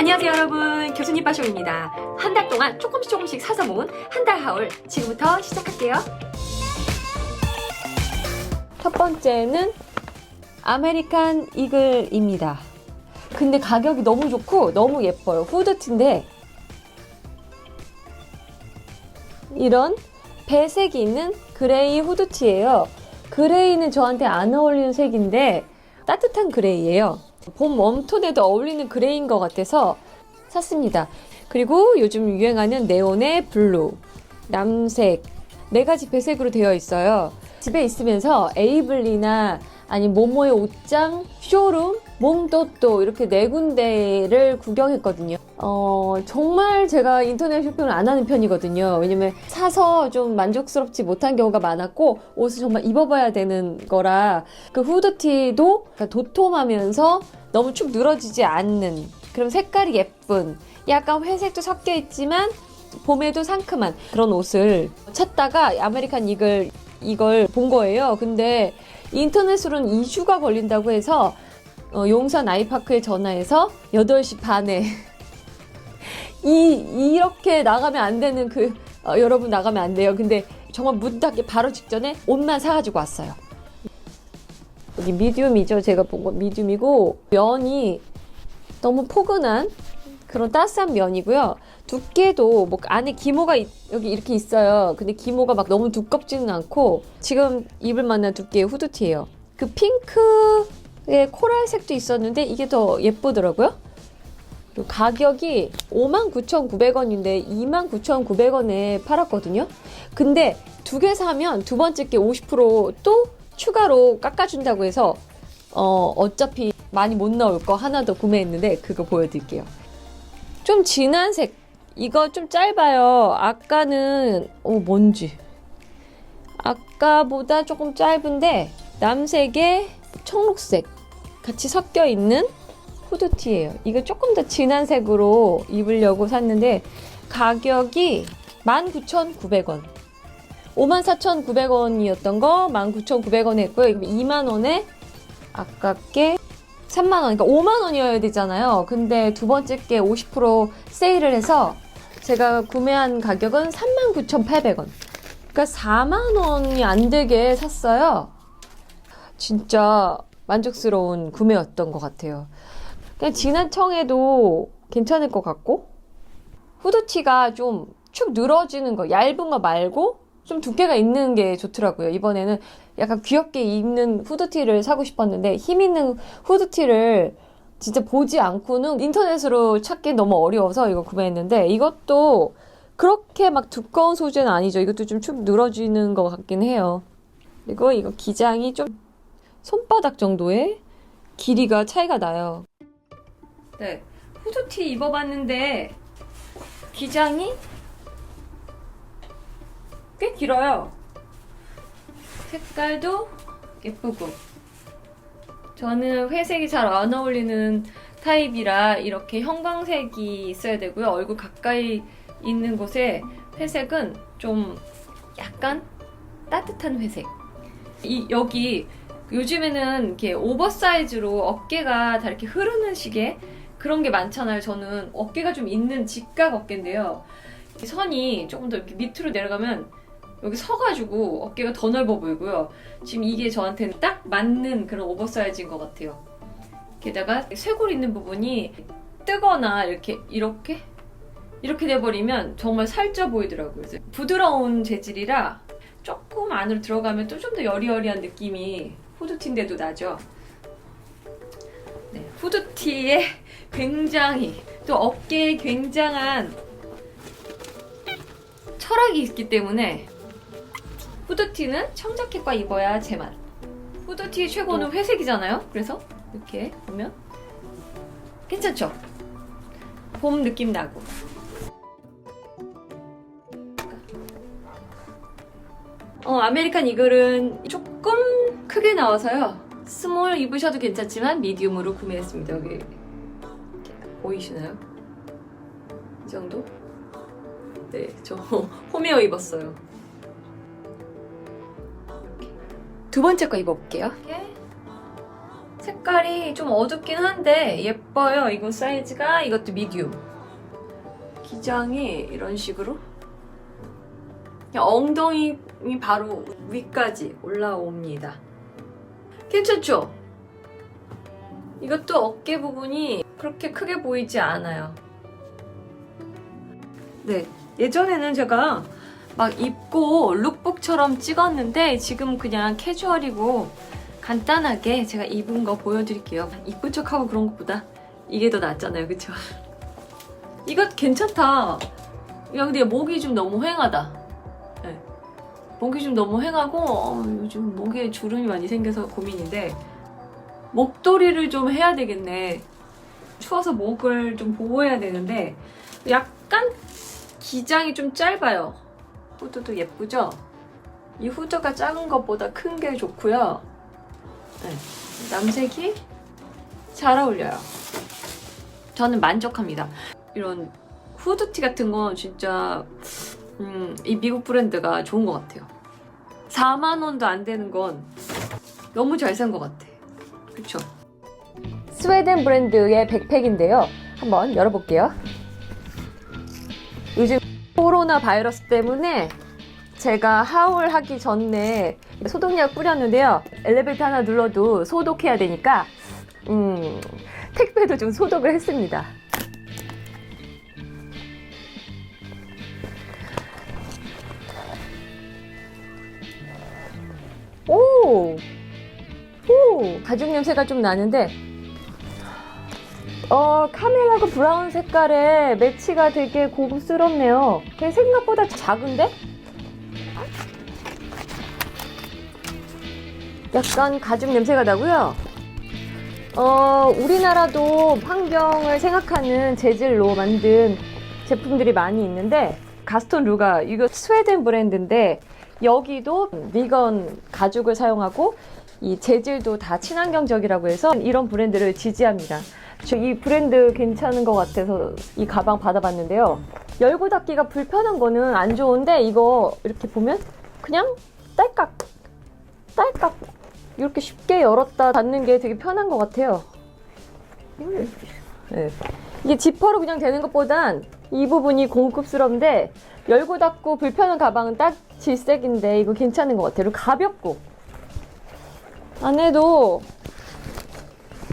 안녕하세요 여러분. 교수님 빠쇼입니다. 한 달 동안 조금씩 조금씩 사서 모은 한 달 하울. 지금부터 시작할게요. 첫 번째는 아메리칸 이글입니다. 근데 가격이 너무 좋고 너무 예뻐요. 후드티인데 이런 배색이 있는 그레이 후드티예요. 그레이는 저한테 안 어울리는 색인데 따뜻한 그레이예요 봄 웜톤에도 어울리는 그레이인 것 같아서 샀습니다. 그리고 요즘 유행하는 네온의 블루, 남색 네 가지 배색으로 되어 있어요. 집에 있으면서 에이블리나 아니 모모의 옷장, 쇼룸, 몽또또 이렇게 네 군데를 구경했거든요. 어, 정말 제가 인터넷 쇼핑을 안 하는 편이거든요. 왜냐면 사서 좀 만족스럽지 못한 경우가 많았고 옷을 정말 입어봐야 되는 거라 그 후드티도 도톰하면서 너무 축 늘어지지 않는 그런 색깔이 예쁜 약간 회색도 섞여 있지만 봄에도 상큼한 그런 옷을 찾다가 아메리칸 이글 이걸 본 거예요. 근데 인터넷으로는 2주가 걸린다고 해서 어, 용산 아이파크에 전화해서 8시 반에 이 이렇게 나가면 안 되는 그 어, 여러분 나가면 안 돼요. 근데 정말 문 닫기 바로 직전에 옷만 사가지고 왔어요. 여기 미디움이죠. 제가 본 건 미디움이고 면이 너무 포근한 그런 따스한 면이고요. 두께도 뭐 안에 기모가 있- 여기 이렇게 있어요. 근데 기모가 막 너무 두껍지는 않고 지금 입을 만한 두께의 후드티예요. 그 핑크 의 코랄색도 있었는데 이게 더 예쁘더라고요. 그리고 가격이 59,900원인데 29,900원에 팔았거든요. 근데 두 개 사면 두 번째 게 50%또 추가로 깎아준다고 해서 어, 어차피 많이 못 나올 거 하나 더 구매했는데 그거 보여드릴게요. 좀 진한 색. 이거 좀 짧아요. 아까는 어 뭔지. 아까보다 조금 짧은데 남색에 청록색 같이 섞여 있는 후드티예요. 이거 조금 더 진한 색으로 입으려고 샀는데 가격이 19,900원. 54,900원이었던 거 19,900원에 했고요. 이거 2만 원에 아깝게 3만 원, 그러니까 5만 원이어야 되잖아요. 근데 두 번째 게 50% 세일을 해서 제가 구매한 가격은 39,800원. 그러니까 4만 원이 안 되게 샀어요. 진짜 만족스러운 구매였던 것 같아요. 그냥 진한 청에도 괜찮을 것 같고 후드티가 좀 축 늘어지는 거 얇은 거 말고 좀 두께가 있는 게 좋더라고요. 이번에는 약간 귀엽게 입는 후드티를 사고 싶었는데 힘 있는 후드티를 진짜 보지 않고는 인터넷으로 찾기 너무 어려워서 이거 구매했는데 이것도 그렇게 막 두꺼운 소재는 아니죠. 이것도 좀 축 늘어지는 것 같긴 해요. 그리고 이거 기장이 좀 손바닥 정도의 길이가 차이가 나요. 네. 후드티 입어봤는데 기장이 꽤 길어요. 색깔도 예쁘고. 저는 회색이 잘 안 어울리는 타입이라 이렇게 형광색이 있어야 되고요. 얼굴 가까이 있는 곳에 회색은 좀 약간 따뜻한 회색. 이 여기 요즘에는 이렇게 오버사이즈로 어깨가 다 이렇게 흐르는 식의 그런 게 많잖아요. 저는 어깨가 좀 있는 직각 어깨인데요. 이 선이 조금 더 이렇게 밑으로 내려가면 여기 서가지고 어깨가 더 넓어 보이고요. 지금 이게 저한테는 딱 맞는 그런 오버사이즈인 것 같아요. 게다가 쇄골 있는 부분이 뜨거나 이렇게 이렇게 이렇게 돼버리면 정말 살쪄 보이더라고요. 부드러운 재질이라 조금 안으로 들어가면 또 좀 더 여리여리한 느낌이 후드티인데도 나죠. 네, 후드티에 굉장히 또 어깨에 굉장한 철학이 있기 때문에 후드티는 청자켓과 입어야 제맛. 후드티 최고는 회색이잖아요. 그래서 이렇게 보면 괜찮죠? 봄 느낌 나고. 어, 아메리칸 이글은 조금 크게 나와서요. 스몰 입으셔도 괜찮지만 미디움으로 구매했습니다. 여기 보이시나요? 이 정도? 네, 저 홈웨어 입었어요. 두 번째 거 입어볼게요. 이렇게 색깔이 좀 어둡긴 한데 예뻐요. 이거 사이즈가 이것도 미디움. 기장이 이런 식으로 엉덩이 바로 위까지 올라옵니다. 괜찮죠? 이것도 어깨 부분이 그렇게 크게 보이지 않아요. 네. 예전에는 제가 막 입고 룩북처럼 찍었는데 지금 그냥 캐주얼이고 간단하게 제가 입은 거 보여드릴게요. 이쁜 척하고 그런 것보다 이게 더 낫잖아요. 그쵸? 이거 괜찮다. 야, 근데 목이 좀 너무 휑하다. 네. 목이 좀 너무 휑하고 어, 요즘 목에 주름이 많이 생겨서 고민인데 목도리를 좀 해야 되겠네. 추워서 목을 좀 보호해야 되는데 약간 기장이 좀 짧아요. 후드도 예쁘죠? 이 후드가 작은 것보다 큰 게 좋고요. 네. 남색이 잘 어울려요. 저는 만족합니다. 이런 후드티 같은 건 진짜 음, 이 미국 브랜드가 좋은 것 같아요. 4만 원도 안 되는 건 너무 잘 산 것 같아. 그쵸? 스웨덴 브랜드의 백팩인데요. 한번 열어볼게요. 요즘 코로나 바이러스 때문에 제가 하울하기 전에 소독약 뿌렸는데요. 엘리베이터 하나 눌러도 소독해야 되니까 음, 택배도 좀 소독을 했습니다. 오! 오! 가죽 냄새가 좀 나는데 어, 카멜하고 브라운 색깔의 매치가 되게 고급스럽네요. 걔 생각보다 작은데? 약간 가죽 냄새가 나고요. 어, 우리나라도 환경을 생각하는 재질로 만든 제품들이 많이 있는데 가스톤 루가 이거 스웨덴 브랜드인데 여기도 비건 가죽을 사용하고 이 재질도 다 친환경적이라고 해서 이런 브랜드를 지지합니다. 저 이 브랜드 괜찮은 것 같아서 이 가방 받아봤는데요. 열고 닫기가 불편한 거는 안 좋은데 이거 이렇게 보면 그냥 딸깍 딸깍 이렇게 쉽게 열었다 닫는 게 되게 편한 것 같아요. 네. 이게 지퍼로 그냥 되는 것보단 이 부분이 고급스러운데 열고 닫고 불편한 가방은 딱 질색인데 이거 괜찮은 것 같아요. 가볍고 안에도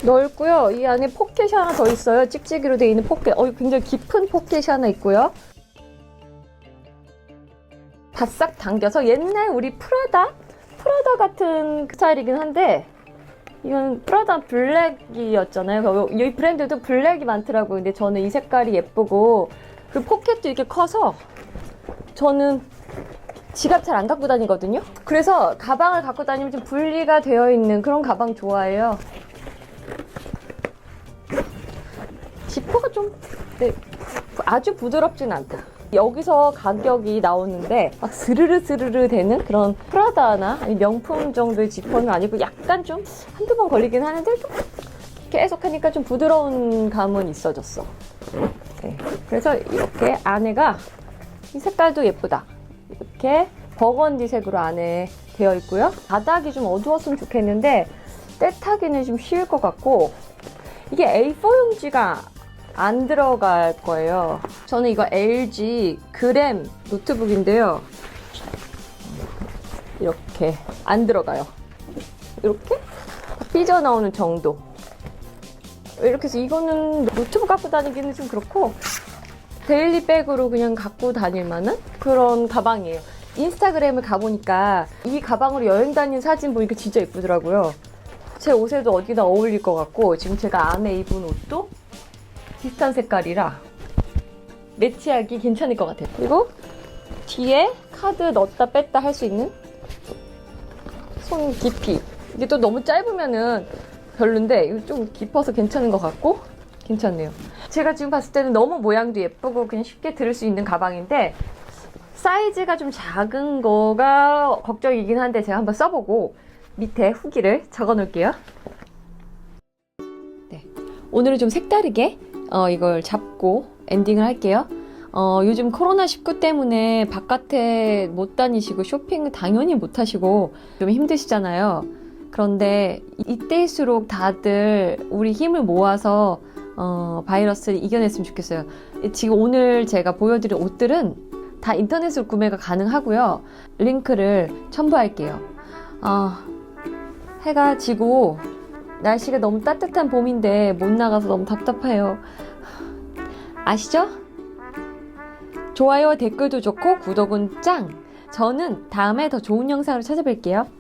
넓고요. 이 안에 포켓이 하나 더 있어요. 찍찍이로 되어 있는 포켓. 어, 굉장히 깊은 포켓이 하나 있고요. 바싹 당겨서 옛날 우리 프라다? 프라다 같은 그 스타일이긴 한데 이건 프라다 블랙이었잖아요. 이 브랜드도 블랙이 많더라고요. 근데 저는 이 색깔이 예쁘고 그 포켓도 이렇게 커서 저는 지갑 잘 안 갖고 다니거든요. 그래서 가방을 갖고 다니면 좀 분리가 되어 있는 그런 가방 좋아해요. 지퍼가 좀 네, 아주 부드럽진 않다. 여기서 가격이 나오는데 막 스르르 스르르 되는 그런 프라다나 명품 정도의 지퍼는 아니고 약간 좀 한두 번 걸리긴 하는데 좀 계속 하니까 좀 부드러운 감은 있어졌어. 네, 그래서 이렇게 안에가 이 색깔도 예쁘다. 이렇게 버건디색으로 안에 되어 있고요. 바닥이 좀 어두웠으면 좋겠는데 때 타기는 좀 쉬울 것 같고 이게 A4 용지가 안 들어갈 거예요. 저는 이거 LG 그램 노트북인데요. 이렇게 안 들어가요. 이렇게 삐져나오는 정도. 이렇게 해서 이거는 노트북 갖고 다니기는 좀 그렇고 데일리 백으로 그냥 갖고 다닐 만한 그런 가방이에요. 인스타그램을 가보니까 이 가방으로 여행 다닌 사진 보니까 진짜 예쁘더라고요. 제 옷에도 어디다 어울릴 것 같고 지금 제가 안에 입은 옷도 비슷한 색깔이라 매치하기 괜찮을 것 같아요. 그리고 뒤에 카드 넣었다 뺐다 할 수 있는 손 깊이. 이게 또 너무 짧으면은 별론데 이거 좀 깊어서 괜찮은 것 같고 괜찮네요. 제가 지금 봤을 때는 너무 모양도 예쁘고 그냥 쉽게 들을 수 있는 가방인데 사이즈가 좀 작은 거가 걱정이긴 한데 제가 한번 써보고 밑에 후기를 적어 놓을게요. 네. 오늘은 좀 색다르게 어, 이걸 잡고 엔딩을 할게요. 어, 요즘 코로나19 때문에 바깥에 못 다니시고 쇼핑을 당연히 못 하시고 좀 힘드시잖아요. 그런데 이때일수록 다들 우리 힘을 모아서 어, 바이러스를 이겨냈으면 좋겠어요. 지금 오늘 제가 보여드린 옷들은 다 인터넷으로 구매가 가능하고요. 링크를 첨부할게요. 아, 해가 지고 날씨가 너무 따뜻한 봄인데 못 나가서 너무 답답해요. 아시죠? 좋아요, 댓글도 좋고 구독은 짱! 저는 다음에 더 좋은 영상으로 찾아뵐게요.